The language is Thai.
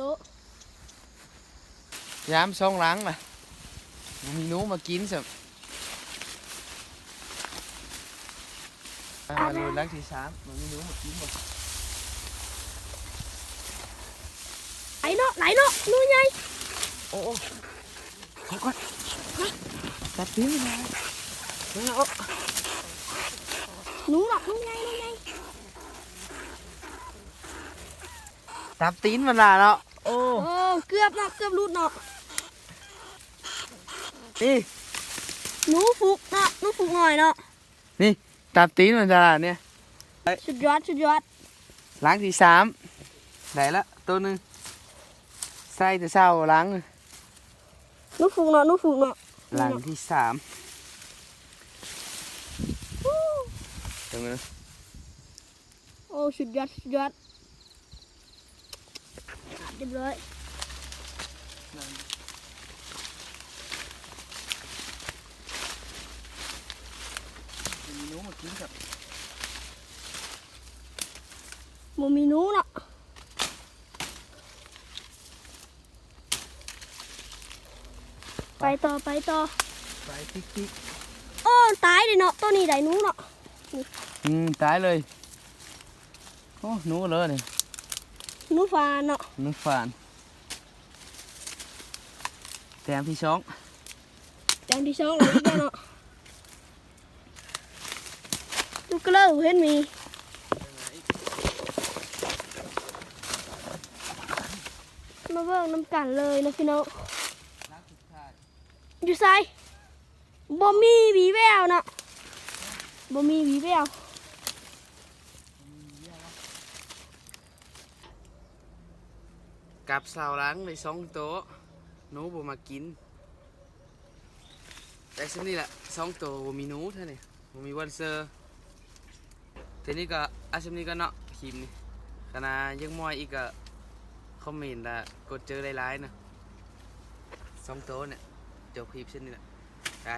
ต๊ะยามช่องหล้างน่ะบ่มีหนูมากินสิมาดูลักที่สามมันมีหนูมากินบ่ไหลเนาะไหลเนาะนู่นไงโอ้โอ้เขาก่อนตัดทิ้งไปเลยเอาเอาหนูหรอกนู่นไงนู่น ไงตับตีนมันละเนาะโอ้โอ้เกือบเนาะเกือบรุดเนาะนี่หนูฟุกเนาะหนูฟุกหน่อยเนาะนี่ตับตีนมันละเนี่ยสุดยอดสุดยอดล้างที่สามได้ละตัวหนึ่งใส่แต่เช้าล้างหนูฟุกเนาะหนูฟุกเนาะล้างที่สามตรงนั้นโอ้สุดยอดสุดยอด เรียบร้อยมีหนูมากินกับบ่มีหนูเนาะไปต่อไปต่อใส่ติ๊กติ๊กโอ้ตายเลยเนาะตัวนี้ได้หนูเนาะอืมตายเลยโอ้หนูเลยเนี่ยห นูฟานเนาะหนูฝานแต้มที่สองจานที่สองเลยอีกแล้วเนาะลูกกระเลิกเห็นมีมาเบิ่งน้ำกันเลยนะพี่น้องล้างสุดท้ายอยู่ไซบ่มีหวีแววเนาะบ่มีหวีแวว กับสาวล้างเลยสองโต๊ะหนูบ่มากิน แต่ซึ่งนี่แหละสองโต๊ะบ่มีหนูเท่านี้บ่มีวันเซอร์ทีนี้ก็อาชิมนี้ก็เนาะคลิปนี่ขณะยังมอยอีกก็คอมเมนต์ละกดเจอหลายๆนะสองโต๊ะเนี่ยจบคลิปเช่นนี้แหละไป